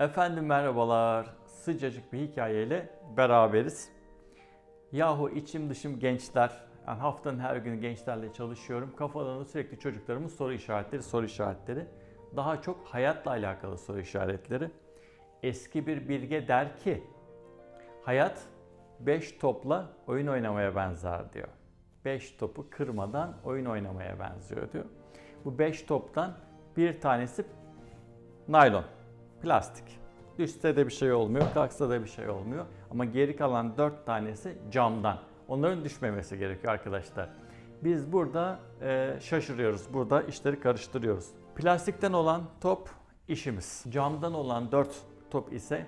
Efendim merhabalar. Sıcacık bir hikayeyle beraberiz. Yahu içim dışım gençler. Yani haftanın her günü gençlerle çalışıyorum. Kafalarında sürekli çocuklarımın soru işaretleri, soru işaretleri. Daha çok hayatla alakalı soru işaretleri. Eski bir bilge der ki, hayat 5 topla oyun oynamaya benzer diyor. 5 topu kırmadan oyun oynamaya benziyor diyor. Bu 5 toptan bir tanesi naylon, plastik. Düşse de bir şey olmuyor, kalksa da bir şey olmuyor. Ama geri kalan 4 tanesi camdan. Onların düşmemesi gerekiyor arkadaşlar. Biz burada e, şaşırıyoruz, burada işleri karıştırıyoruz. Plastikten olan top işimiz. Camdan olan 4 top ise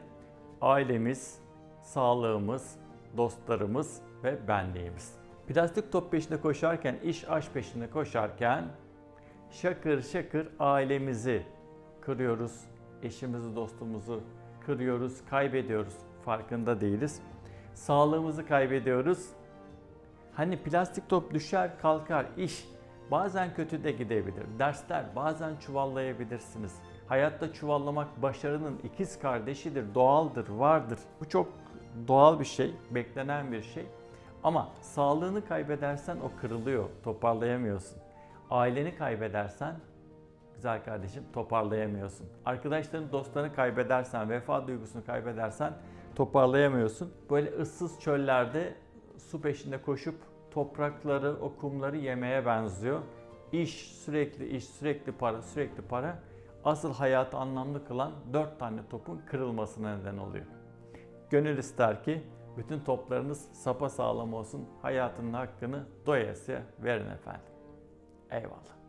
ailemiz, sağlığımız, dostlarımız ve benliğimiz. Plastik top peşinde koşarken, iş aş peşinde koşarken şakır şakır ailemizi kırıyoruz, eşimizi, dostumuzu kırıyoruz, kaybediyoruz. Farkında değiliz. Sağlığımızı kaybediyoruz. Hani plastik top düşer kalkar, iş bazen kötü de gidebilir. Dersler bazen çuvallayabilirsiniz. Hayatta çuvallamak başarının ikiz kardeşidir, doğaldır, vardır. Bu çok doğal bir şey, beklenen bir şey. Ama sağlığını kaybedersen o kırılıyor, toparlayamıyorsun. Aileni kaybedersen güzel kardeşim toparlayamıyorsun. Arkadaşlarını, dostlarını kaybedersen, vefa duygusunu kaybedersen toparlayamıyorsun. Böyle ıssız çöllerde su peşinde koşup toprakları, o kumları yemeye benziyor. İş, sürekli iş, sürekli para, sürekli para asıl hayatı anlamlı kılan dört tane topun kırılmasına neden oluyor. Gönül ister ki bütün toplarınız sapa sağlam olsun. Hayatının hakkını doyasıya verin efendim. Eyvallah.